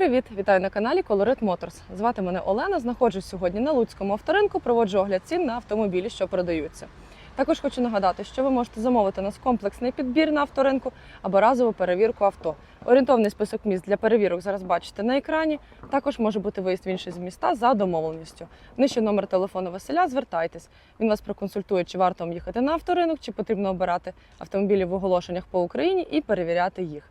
привіт! Вітаю на каналі Colorit Motors. Звати мене Олена. Знаходжусь сьогодні на Луцькому авторинку. Проводжу огляд цін на автомобілі, що продаються. Також хочу нагадати, що ви можете замовити нас комплексний підбір на авторинку або разову перевірку авто. Орієнтовний список міст для перевірок зараз бачите на екрані. Також може бути виїзд в інші з міста за домовленістю. Нижче номер телефону Василя. Звертайтесь. Він вас проконсультує, чи варто вам їхати на авторинок, чи потрібно обирати автомобілі в оголошеннях по Україні і перевіряти їх.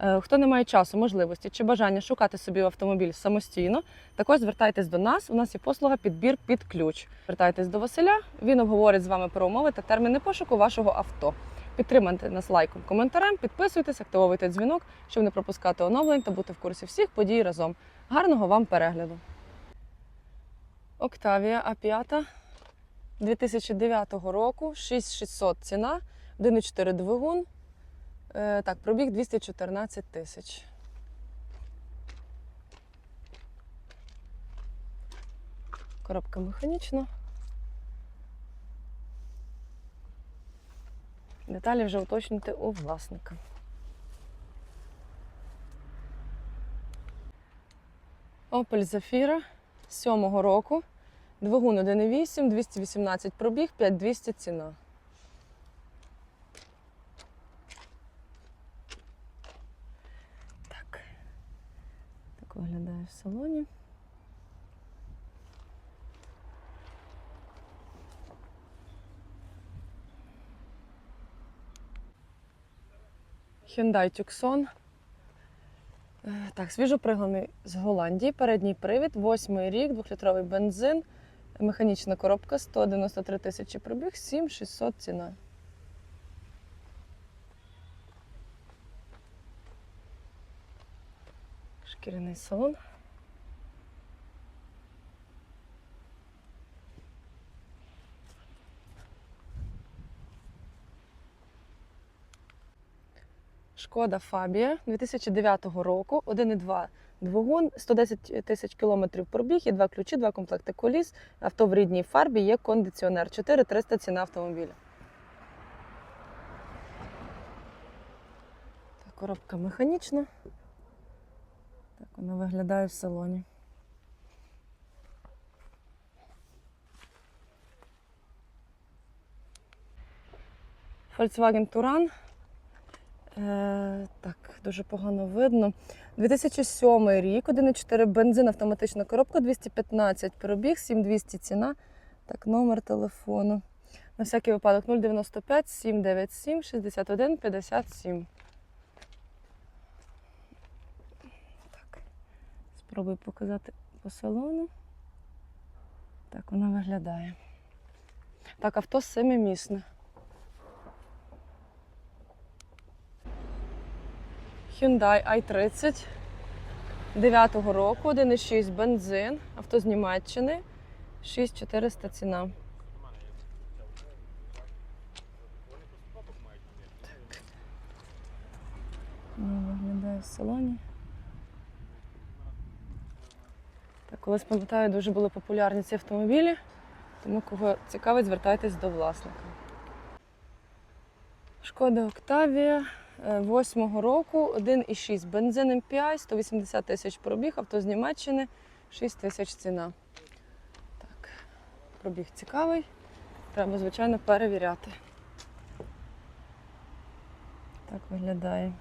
Е, Хто не має часу, можливості чи бажання шукати собі автомобіль самостійно, також звертайтесь до нас. У нас є послуга підбір під ключ. Звертайтесь до Василя. Він обговорить з вами про умови та терміни пошуку вашого авто. Підтримайте нас лайком, коментарем, підписуйтесь, активовуйте дзвінок, щоб не пропускати оновлень та бути в курсі всіх подій разом. Гарного вам перегляду. Октавія А5 2009 року, 6600 ціна, 1,4 двигун. Е, Так, пробіг 214 тисяч. Коробка механічна. Деталі вже уточнюйте у власника. Opel Zafira 7-го року. Двигун 1,8, 218 пробіг, 5200 ціна. Виглядає в салоні. Hyundai Tucson. Е, Так, свіжопригнаний з Голландії. Передній привід, восьмий рік, двохлітровий бензин, механічна коробка 193 тисячі пробіг, 7600 ціна. Шкіряний салон. Шкода Фабія 2009 року, 1,2 двигун, 110 тисяч кілометрів пробіг, є два ключі, два комплекти коліс. Авто в рідній фарбі, є кондиціонер. 4300 ціна автомобіля. Коробка механічна. Так вона виглядає в салоні. Volkswagen Touran. Е, так, дуже погано видно. 2007 рік, 1,4 бензин, автоматична коробка, 215 пробіг, 7200 ціна. Так, номер телефону. На всякий випадок 095 797 61 57. Спробую показати по салону. Так, вона виглядає. Так, авто семимісне. Hyundai i30 9-го року, 1,6 бензин, авто з Німеччини, 6400 ціна. Так. Виглядає в салоні. Так, колись пам'ятаю, дуже були популярні ці автомобілі, тому кого цікавить, звертайтесь до власника. Шкода Октавія. 8-го року 1,6 бензин MPI, 180 тисяч пробіг, авто з Німеччини, 6 тисяч ціна. Так, пробіг цікавий. Треба, звичайно, перевіряти. Так виглядає.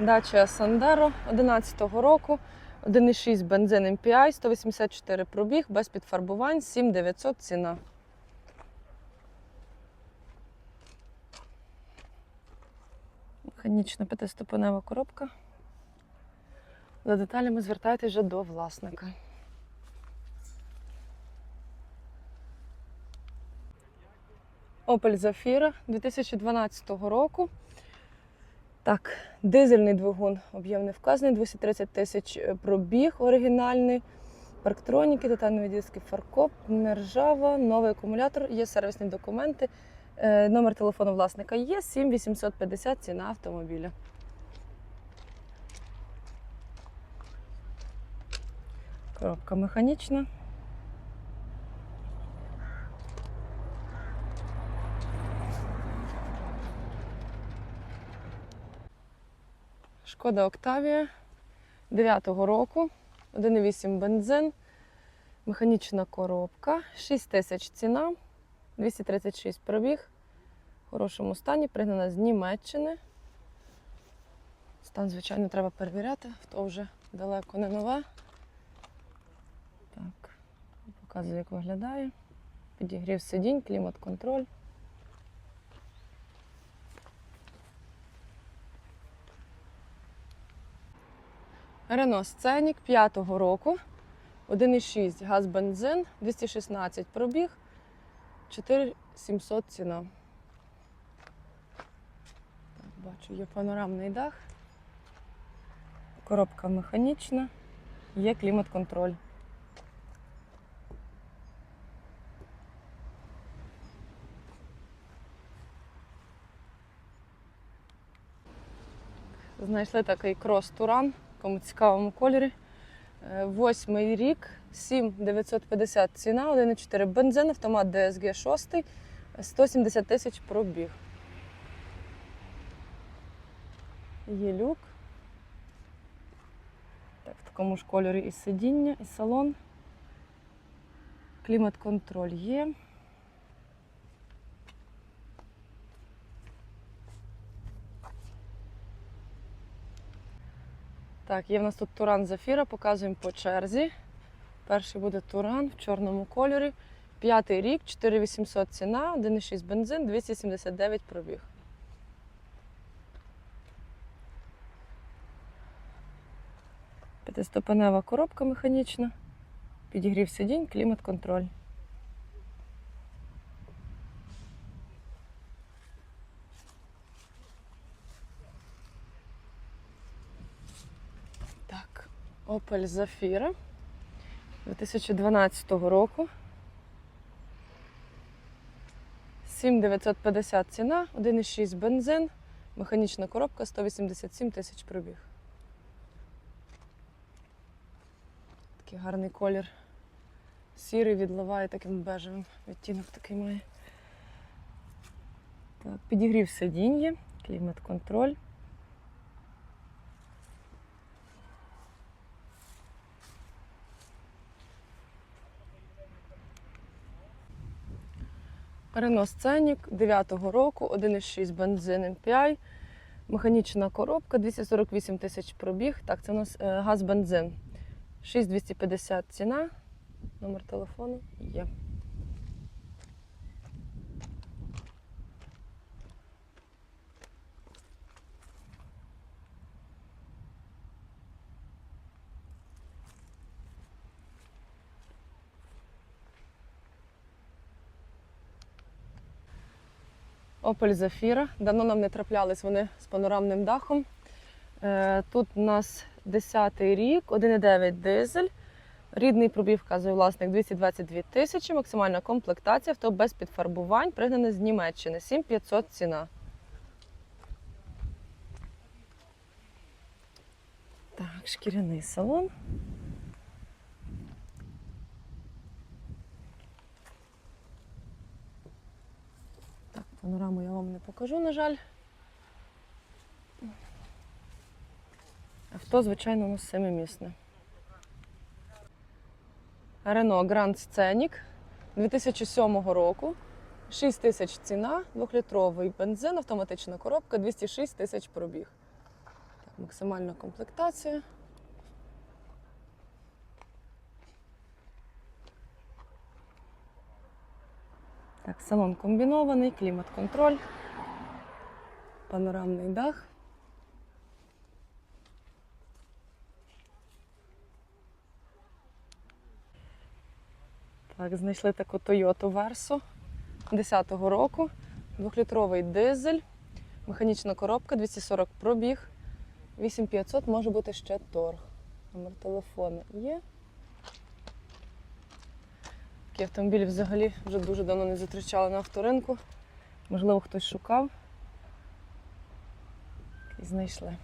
Дача Сандеро 11-го року. 1,6 бензин MPI, 184 пробіг, без підфарбувань, 7900 ціна. Механічна п'ятиступенева коробка. За деталями звертайтеся вже до власника. Opel Zafira 2012 року. Так, дизельний двигун об'єм не вказаний, 230 тисяч пробіг оригінальний. Парктроніки, титанові диски, фаркоп, нержава, новий акумулятор, є сервісні документи. Е, Номер телефону власника є 7850 ціна автомобіля. Коробка механічна. Шкода Октавія. 9-го року, 1,8 бензин, механічна коробка, 6 тисяч ціна, 236 пробіг, в хорошому стані, пригнана з Німеччини. Стан, звичайно, треба перевіряти, то вже далеко не нове. Так, показую, як виглядає. Підігрів сидінь, клімат-контроль. Рено Сценік 5-го року. 1,6 газ бензин, 216 пробіг, 4700 ціна. Так, бачу, є панорамний дах. Коробка механічна, є клімат-контроль. Знайшли такий крос-туран такому цікавому кольорі. Е, Восьмий рік, 7950 ціна, 1,4 бензин, автомат DSG 6, 170 тисяч пробіг. Є люк. Так, в такому ж кольорі і сидіння, і салон. Клімат-контроль є. Так, є в нас тут туран Зафіра, показуємо по черзі. Перший буде туран в чорному кольорі. П'ятий рік, 4800 ціна, 1,6 бензин, 279 пробіг. П'ятиступенева коробка механічна, підігрів сидінь, клімат-контроль. Так, Opel Zafira 2012 року. 7950 ціна, 1,6 бензин, механічна коробка, 187 тисяч пробіг. Такий гарний колір. Сірий відливає таким бежевим. Відтінок такий має. Так, підігрів сидіння, клімат-контроль. Renault Scenic 9-го року, 1,6 бензин MPI, механічна коробка, 248 тисяч пробіг. Так, це у нас е, газ-бензин. 6250 ціна. Номер телефону є. Opel Zafira. Давно нам не траплялись вони з панорамним дахом. Е, Тут у нас 10-й рік, 1,9 дизель. Рідний пробіг вказує власник 222 тисячі, максимальна комплектація, авто без підфарбувань, пригнане з Німеччини. 7500 ціна. Так, шкіряний салон. Так, панораму я вам не покажу, на жаль. Авто, звичайно, у нас семимісне. Renault Grand Scenic 2007 року. 6 тисяч ціна, 2-літровий бензин, автоматична коробка, 206 тисяч пробіг. Так, максимальна комплектація. Так, салон комбінований, клімат-контроль, панорамний дах. Так, знайшли таку Toyota Verso 10-го року. Двохлітровий дизель, механічна коробка, 240 пробіг, 8500 може бути ще торг. Номер телефону є. Такі автомобілі взагалі вже дуже давно не зустрічали на авторинку. Можливо, хтось шукав знайшли.